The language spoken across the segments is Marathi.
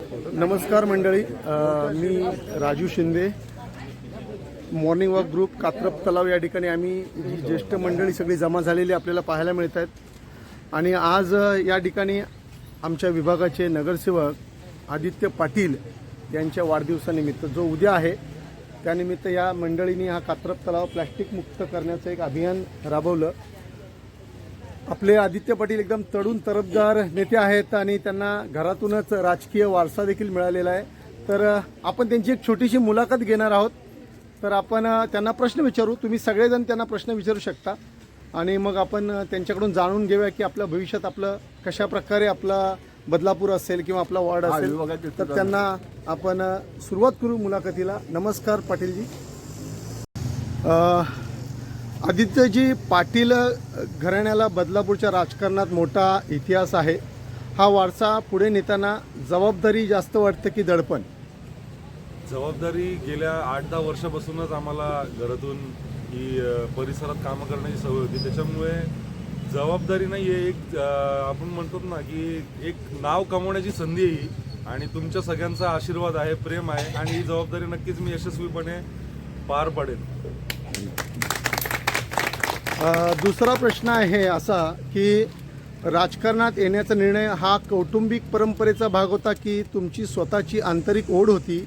नमस्कार मंडळी. मी Raju Shinde. Morning walk group Katrap तलाव या ठिकाणी आम्ही जी ज्येष्ठ मंडळी सगळी जमा झालेली आपल्याला पाहायला मिळत आहेत आणि आज या ठिकाणी आमच्या विभागाचे नगरसेवक आदित्य पाटील यांच्या वाढदिवसानिमित्त जो उद्या आहे त्यानिमित्त या मंडळींनी हा कात्रप तलाव प्लॅस्टिकमुक्त करण्याचं एक अभियान राबवलं. आपले आदित्य पाटील एकदम तरुण तरफदार नेते आहेत आणि त्यांना घरातूनच राजकीय वारसा देखील मिळालेला आहे. तर आपण त्यांची एक छोटीशी मुलाखत घेणार आहोत. तर आपण त्यांना प्रश्न विचारू. तुम्ही सगळेजण त्यांना प्रश्न विचारू शकता. आणि मग आपण त्यांच्याकडून जाणून घेऊया की आपल्या भविष्यात आपलं कशा प्रकारे आपला बदलापूर असेल किंवा आपला वॉर्ड असेल. तर त्यांना आपण सुरुवात करू मुलाखतीला. नमस्कार पाटीलजी. आदित्यजी पाटील घराण्याला बदलापूरच्या राजकारणात मोठा इतिहास आहे. हा वारसा पुढे नेताना जबाबदारी जास्त वाटतं की दडपण? जबाबदारी गेल्या आठ दहा वर्षापासूनच आम्हाला घरातून ही परिसरात कामं करण्याची सवय होती. त्याच्यामुळे जबाबदारी नाही आहे. एक आपण म्हणतो ना की एक नाव कमवण्याची संधी आहे ही. आणि तुमच्या सगळ्यांचा आशीर्वाद आहे प्रेम आहे. आणि ही जबाबदारी नक्कीच मी यशस्वीपणे पार पाडेन. दुसरा प्रश्न आहे असा की राजकारणात येण्याचा निर्णय हा कौटुंबिक परंपरेचा भाग होता की तुमची स्वतःची आंतरिक ओढ होती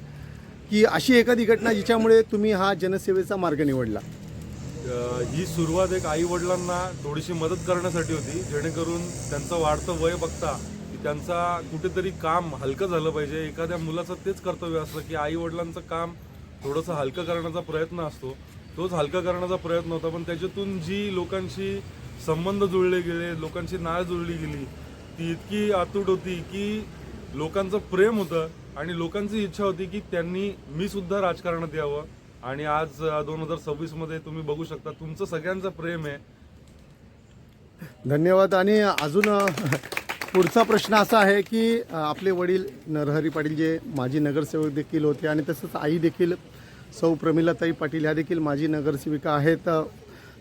की अशी एखादी घटना जिच्यामुळे तुम्ही हा जनसेवेचा मार्ग निवडला? ही सुरुवात एक आई वडिलांना थोडीशी मदत करण्यासाठी होती जेणेकरून त्यांचं वाढतं वय बघता की त्यांचा कुठेतरी काम हलकं झालं पाहिजे. एखाद्या मुलाचं तेच कर्तव्य असतं की आई वडिलांचं काम थोडंसं हलकं करण्याचा प्रयत्न असतो. तोच हलका करण्याचा प्रयत्न होता पण त्याच्यातून जी लोकांशी संबंध जुळले गेले लोकांची नाळ जुळली गेली ती इतकी आतूट होती की लोकांचं प्रेम होतं आणि लोकांची इच्छा होती की त्यांनी मी सुद्धा राजकारणात यावं. आणि आज दोन हजार सव्वीसमध्ये तुम्ही बघू शकता तुमचं सगळ्यांचं प्रेम आहे. धन्यवाद. आणि अजून पुढचा प्रश्न असा आहे की आपले वडील नरहरी पाटील जे माजी नगरसेवक देखील होते आणि तसंच आई देखील सौ प्रमिलाताई पाटील ह्या देखील माजी नगरसेविका आहेत.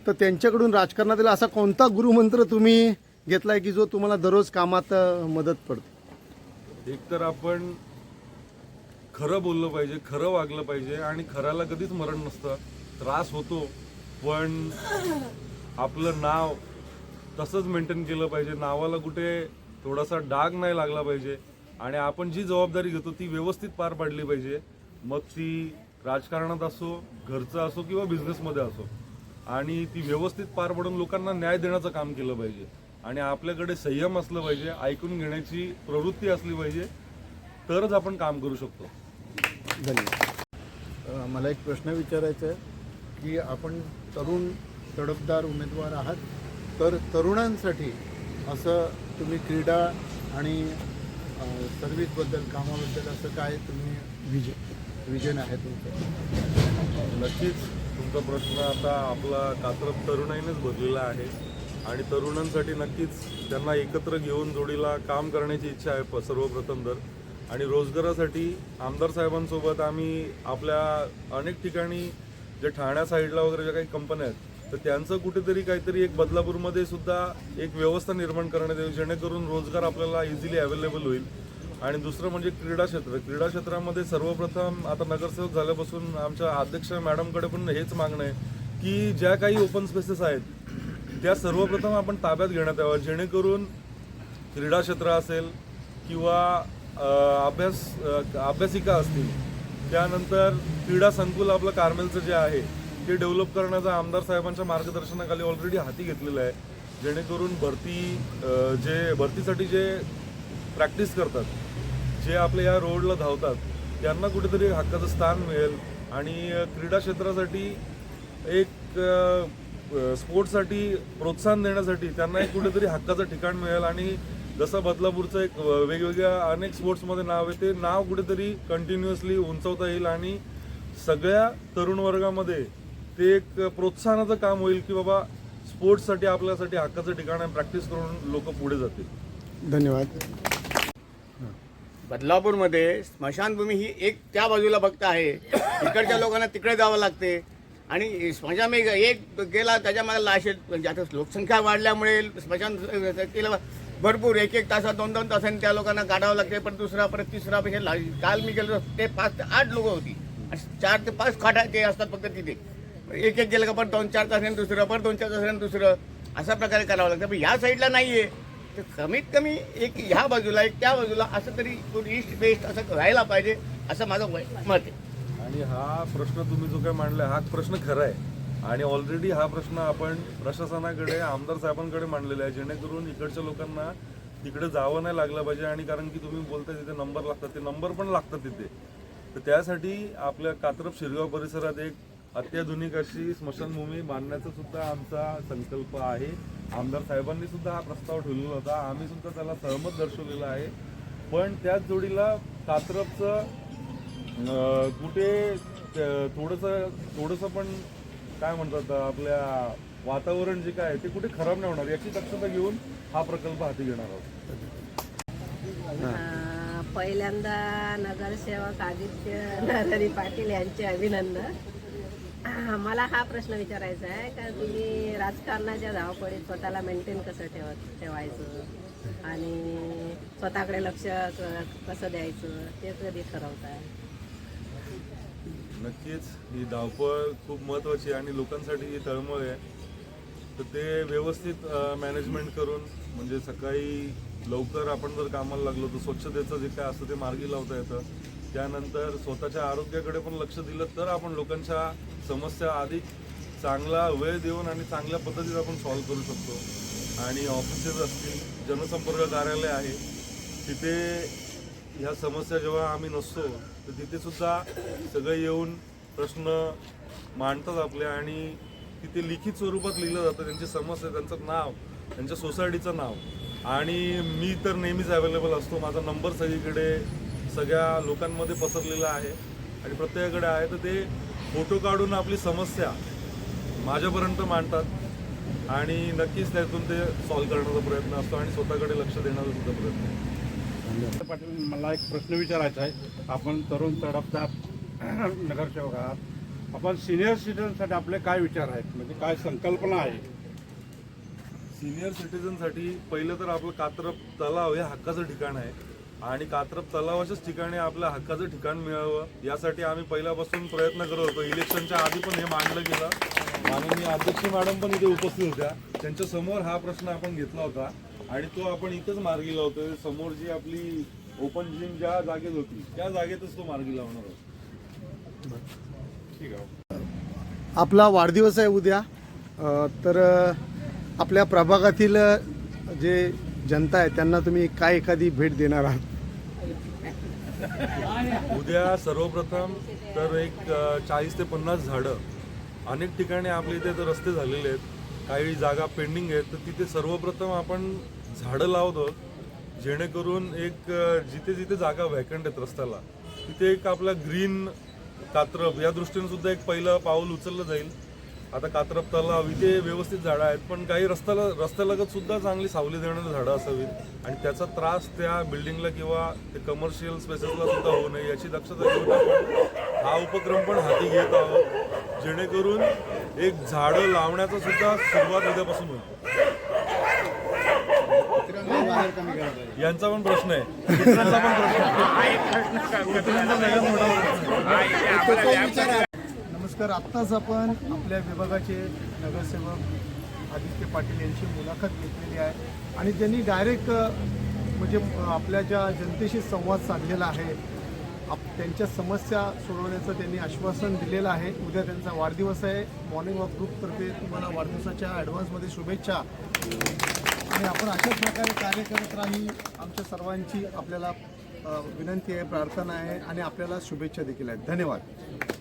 तर त्यांच्याकडून राजकारणातील असा कोणता गुरुमंत्र तुम्ही घेतलाय की जो तुम्हाला दररोज कामात मदत पडतो एक तर आपण खरं बोललं पाहिजे खरं वागलं पाहिजे आणि खऱ्याला कधीच मरण नसतं. त्रास होतो पण आपलं नाव तसंच मेंटेन केलं पाहिजे. नावाला कुठे थोडासा डाग नाही लागला पाहिजे. आणि आपण जी जबाबदारी घेतो ती व्यवस्थित पार पाडली पाहिजे. मग ती राजकारणात असो घरचं असो किंवा बिझनेसमध्ये असो आणि ती व्यवस्थित पार पडून लोकांना न्याय देण्याचं काम केलं पाहिजे. आणि आपल्याकडे संयम असलं पाहिजे ऐकून घेण्याची प्रवृत्ती असली पाहिजे तरच आपण काम करू शकतो. धन्यवाद. मला एक प्रश्न विचारायचा आहे की आपण तरुण तडफदार उमेदवार आहात तर तरुणांसाठी असं तुम्ही क्रीडा आणि अ, सर्व्हिसबद्दल कामाबद्दल असं काय तुम्ही विजय विजन आहे तुमचं नक्कीच तुमचा प्रश्न आता आपला कात्रप तरुणाईनेच भरलेला आहे. आणि तरुणांसाठी नक्कीच त्यांना एकत्र घेऊन जोडीला काम करण्याची इच्छा आहे प- सर्वप्रथम तर. आणि रोजगारासाठी आमदार साहेबांसोबत आम्ही आपल्या अनेक ठिकाणी जे ठाण्या साईडला वगैरे ज्या काही कंपन्या आहेत तर त्यांचं कुठेतरी काहीतरी एक बदलापूरमध्ये सुद्धा एक व्यवस्था निर्माण करण्यात येईल जेणेकरून रोजगार आपल्याला इझिली अवेलेबल होईल. आणि दुसरं म्हणजे क्रीडा क्षेत्र. क्रीडा क्षेत्रामध्ये सर्वप्रथम आता नगरसेवक झाल्यापासून आमच्या अध्यक्ष मॅडमकडे पण हेच मागणं आहे की ज्या काही ओपन स्पेसेस आहेत त्या सर्वप्रथम आपण ताब्यात घेण्यात यावं जेणेकरून क्रीडा क्षेत्र असेल किंवा अभ्यास अभ्यासिका असतील त्यानंतर क्रीडा संकुल आपलं कार्मेलचं जे आहे ते डेव्हलप करण्याचा आमदार साहेबांच्या मार्गदर्शनाखाली ऑलरेडी हाती घेतलेलं आहे. जेणेकरून भरती जे भरतीसाठी जे प्रॅक्टिस करतात जे आपल्या या रोडला धावतात त्यांना कुठेतरी हक्काचं स्थान मिळेल. आणि क्रीडा क्षेत्रासाठी एक स्पोर्टसाठी स्पोर्ट्ससाठी प्रोत्साहन देण्यासाठी त्यांना एक कुठेतरी हक्काचं ठिकाण मिळेल. आणि जसं बदलापूरचं एक वेगवेगळ्या अनेक स्पोर्ट्समध्ये नाव आहे ते नाव कुठेतरी कंटिन्युअसली उंचवता येईल. आणि सगळ्या तरुण वर्गामध्ये ते एक प्रोत्साहनाचं काम होईल की बाबा स्पोर्ट्ससाठी आपल्यासाठी हक्काचं ठिकाण आहे प्रॅक्टिस करून लोक पुढे जातील. धन्यवाद. बदलापूरमध्ये स्मशानभूमी ही एक त्या बाजूला फक्त आहे. इकडच्या लोकांना तिकडे जावं लागते. आणि स्मशान एक गेला त्याच्यामध्ये लाश म्हणजे आता लोकसंख्या वाढल्यामुळे स्मशान केलं भरपूर एक एक तासात दोन दोन तासांनी त्या लोकांना काढावं लागते. पण दुसरा परत तिसरा हे ला- काल मी गेलो ते पाच ते आठ लोक होती. आणि चार ते पाच खाटा ते असतात फक्त तिथे. एक एक गेलं का पण दोन चार तासांनी दुसरं परत दोन चार तासांनी दुसरं. अशा प्रकारे करावं लागतं. पण ह्या साईडला नाही आहे तर कमीत कमी एक ह्या बाजूला एक त्या बाजूला असं तरी ईस्ट बेस्ट असं व्हायला पाहिजे असं माझं मत आहे. आणि हा प्रश्न तुम्ही जो काय मांडला हा प्रश्न खरा आहे. आणि ऑलरेडी हा प्रश्न आपण प्रशासनाकडे आमदार साहेबांकडे मांडलेला आहे जेणेकरून इकडच्या लोकांना तिकडे जावं नाही लागलं पाहिजे. आणि कारण की तुम्ही बोलताय तिथे नंबर लागतात ते नंबर पण लागतात तिथे. तर त्यासाठी आपल्या कात्रप शिरगाव परिसरात एक अत्याधुनिक अशी स्मशानभूमी बांधण्याचा सुद्धा आमचा संकल्प आहे. आमदार साहेबांनी सुद्धा हा प्रस्ताव ठेवलेला होता. आम्ही सुद्धा त्याला सहमत दर्शवलेला आहे. पण त्याच जोडीला कात्रपचं कुठे थोडंसं थोडंसं पण काय म्हणतात आपल्या वातावरण जे काय आहे ते कुठे खराब नाही होणार. याची दक्षता घेऊन हा प्रकल्प हाती घेणार आहोत. पहिल्यांदा नगरसेवक आदित्य नरहरी पाटील यांचे अभिनंदन. मला हा प्रश्न विचारायचा आहे का तुम्ही राजकारणाच्या धावपळीत स्वतःला मेंटेन कसं ठेवत ठेवायचं? आणि स्वतःकडे लक्ष क- कसं द्यायचं? ते कधी ठरवताय? नक्कीच. ही धावपळ खूप महत्वाची आहे आणि लोकांसाठी ही तळमळ आहे. तर ते व्यवस्थित मॅनेजमेंट करून म्हणजे सकाळी लवकर आपण जर कामाला लागलो तर स्वच्छतेचं जे काय असतं ते मार्गी लावता येतं. त्यानंतर स्वतःच्या आरोग्याकडे पण लक्ष दिलं तर आपण लोकांच्या समस्या अधिक चांगला वेळ देऊन आणि चांगल्या पद्धतीत आपण सॉल्व्ह करू शकतो. आणि ऑफिसेस असतील जनसंपर्क कार्यालय आहे तिथे ह्या समस्या जेव्हा आम्ही नसतो तर तिथेसुद्धा सगळे येऊन प्रश्न मांडतात आपले आणि तिथे लिखित स्वरूपात लिहिलं जातं. त्यांची समस्या त्यांचं नाव त्यांच्या सोसायटीचं नाव. आणि मी तर नेहमीच अवेलेबल असतो. माझा नंबर सगळीकडे सगळ्या लोकांमध्ये पसरलेला आहे आणि प्रत्येकाकडे आहे तर ते फोटो काढून आपली समस्या माझ्यापर्यंत मांडतात आणि नक्कीच त्यातून ते सॉल्व्ह करण्याचा प्रयत्न असतो आणि स्वतःकडे लक्ष देण्याचा सुद्धा प्रयत्न आहे. पाटील मला एक प्रश्न विचारायचा आहे. आपण तरुण तडफदार नगरसेवक आहात. आपण सिनियर सिटीजनसाठी आपले काय विचार आहेत? म्हणजे काय संकल्पना आहे? सिनियर सिटीजनसाठी पहिलं तर आपलं कात्रप तलाव हे हक्काचं ठिकाण आहे. आणि कात्रप तलावाच्याच ठिकाणी आपल्या हक्काचं ठिकाण मिळावं यासाठी आम्ही पहिल्यापासून प्रयत्न करत होतो. इलेक्शनच्या आधी पण हे मांडलं गेलं. माननीय अध्यक्ष मॅडम पण इथे उपस्थित होत्या. त्यांच्यासमोर हा प्रश्न आपण घेतला होता. आणि तो आपण इथंच मार्गी लावतो समोर जी आपली ओपन जिम ज्या जागेत होती त्या जागेतच तो मार्गी लावणार आहोत. ठीक आहे. आपला वाढदिवस आहे उद्या. तर आपल्या प्रभागातील जे जनता आहे त्यांना तुम्ही काय एखादी भेट देणार आहात? उद्या सर्वप्रथम तर एक चाळीस ते पन्नास झाडं अनेक ठिकाणी आपल्या इथे तर रस्ते झालेले आहेत. काही जागा पेंडिंग आहेत तर तिथे सर्वप्रथम आपण झाडं लावतो जेणेकरून एक जिथे जिथे जागा व्हॅकंट आहेत रस्त्याला तिथे एक आपला ग्रीन कात्रप या दृष्टीने सुद्धा एक पहिलं पाऊल उचललं जाईल. आता कात्रप तलाव इथे व्यवस्थित झाडं आहेत पण काही रस्त्याला रस्त्यालगत सुद्धा चांगली सावली देणारी झाडं असावीत. आणि त्याचा त्रास त्या बिल्डिंगला किंवा ते कमर्शियल स्पेसेसला सुद्धा होऊ नये याची दक्षता घेऊन आपण हा उपक्रम पण हाती घेत आहोत. जेणेकरून एक झाडं लावण्याचा सुद्धा सुरुवात उद्यापासून होईल. यांचा पण प्रश्न आहे. मित्रांचा पण प्रश्न आहे. नमस्कार आत्ताच आपण आपल्या विभागाचे नगरसेवक आदित्य पाटील यांची मुलाखत घेतलेली आहे. आणि त्यांनी डायरेक्ट म्हणजे आपल्या ज्या जनतेशी संवाद साधलेला आहे आप त्यांच्या समस्या सोडवण्याचं त्यांनी आश्वासन दिलेलं आहे. उद्या त्यांचा वाढदिवस आहे. मॉर्निंग वॉक ग्रुपतर्फे तुम्हाला वाढदिवसाच्या ॲडव्हान्समध्ये शुभेच्छा. आणि आपण अशाच प्रकारे कार्य करत राही आमच्या सर्वांची आपल्याला विनंती आहे प्रार्थना आहे आणि आपल्याला शुभेच्छा देखील आहेत. धन्यवाद.